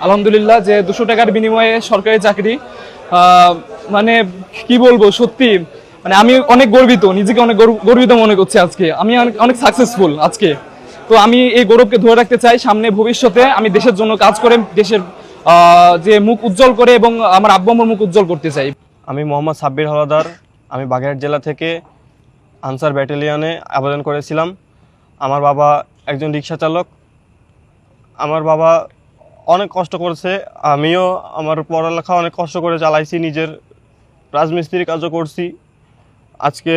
আলহামদুলিল্লাহ যে দুশো টাকার বিনিময়ে সরকারি চাকরি মানে কি বলব, সত্যি মানে আমি অনেক গর্বিত, নিজেকে অনেক গর্ব- গর্বিত মনে করছি আজকে। আমি অনেক সাকসেসফুল আজকে। তো আমি এই গৌরবকে ধরে রাখতে চাই, সামনে ভবিষ্যতে আমি দেশের জন্য কাজ করে দেশের যে মুখ উজ্জ্বল করে এবং আমার আব্বু মুখ উজ্জ্বল করতে চাই। আমি মোহাম্মদ সাব্বির হলাদার আমি বাগেরহাট জেলা থেকে আনসার ব্যাটালিয়নে আবেদন করেছিলাম। আমার বাবা একজন রিক্সা চালক। আমার বাবা অনেক কষ্ট করেছে। আমিও আমার পড়ালেখা অনেক কষ্ট করে চালাইছি, নিজের রাজমিস্ত্রির কাজও করছি। আজকে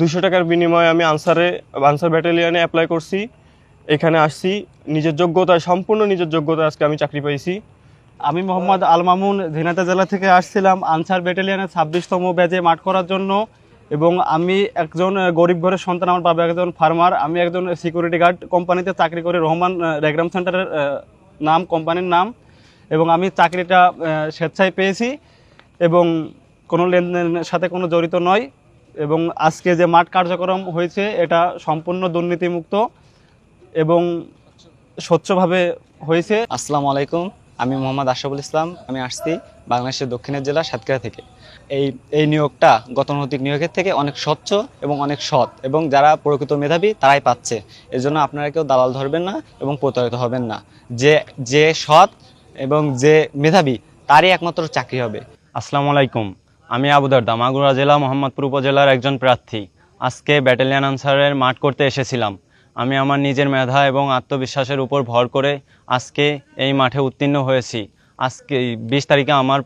দুশো টাকার বিনিময়ে আমি আনসারে, আনসার ব্যাটালিয়নে অ্যাপ্লাই করছি। এখানে আসছি, নিজের যোগ্যতায়, সম্পূর্ণ নিজের যোগ্যতায় আজকে আমি চাকরি পেয়েছি আমি মোহাম্মদ আল মামুন ঝিনাইদহ জেলা থেকে আসছিলাম আনসার ব্যাটালিয়নের ছাব্বিশতম ব্যাচে মাঠ করার জন্য। এবং আমি একজন গরিব ঘরের সন্তান, আমার বাবা একজন ফার্মার আমি একজন সিকিউরিটি গার্ড কোম্পানিতে চাকরি করি রহমান রেগ্রাম সেন্টারের নাম, কোম্পানির নাম, এবং আমি চাকরিটা স্বেচ্ছায় পেয়েছি এবং কোনো লেনদেনের সাথে কোনো জড়িত নয় এবং আজকে যে মাঠ কার্যক্রম হয়েছে, এটা সম্পূর্ণ দুর্নীতিমুক্ত এবং স্বচ্ছভাবে হয়েছে। আসসালামু আলাইকুম। আমি মোহাম্মদ আশরাফুল ইসলাম, আমি আসছি বাংলাদেশের দক্ষিণের জেলা সাতক্ষীরা থেকে। এই এই নিয়োগটা গতানুগতিক নিয়োগের থেকে অনেক স্বচ্ছ এবং অনেক সৎ এবং যারা প্রকৃত মেধাবী, তারাই পাচ্ছে। এর জন্য আপনারা কেউ দালাল ধরবেন না এবং প্রতারিত হবেন না। যে যে সৎ এবং যে মেধাবী, তারই একমাত্র চাকরি হবে। আসসালামু আলাইকুম। আমি আবুদারদা মাগুরা জেলা, মোহাম্মদপুর উপজেলার একজন প্রার্থী। আজকে ব্যাটালিয়ান আনসারের মাঠ করতে এসেছিলাম। আমি আমার নিজের মেধা এবং আত্মবিশ্বাসের উপর ভর করে আজকে এই মাঠে উত্তীর্ণ হয়েছি। আজকে বিশ তারিখে আমার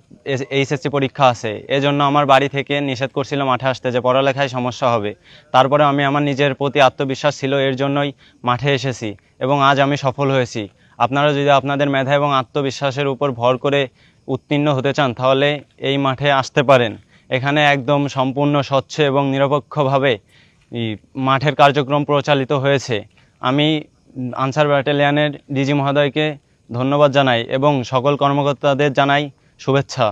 এইচএসসি পরীক্ষা আছে। এজন্য আমার বাড়ি থেকে নিষেধ করছিল মাঠে আসতে যে পড়ালেখায় সমস্যা হবে। তারপরে আমি আমার নিজের প্রতি আত্মবিশ্বাস ছিল, এর জন্যই মাঠে এসেছি এবং আজ আমি সফল হয়েছি। আপনারা যদি আপনাদের মেধা এবং আত্মবিশ্বাসের উপর ভর করে উত্তীর্ণ হতে চান, তাহলে এই মাঠে আসতে পারেন। এখানে একদম সম্পূর্ণ স্বচ্ছ এবং নিরপেক্ষভাবে মাঠের কার্যক্রম প্রচালিত হয়েছে। আমি আনসার ব্যাটালিয়ানের ডিজি মহোদয়কে ধন্যবাদ জানাই এবং সকল কর্মকর্তাদের জানাই শুভেচ্ছা।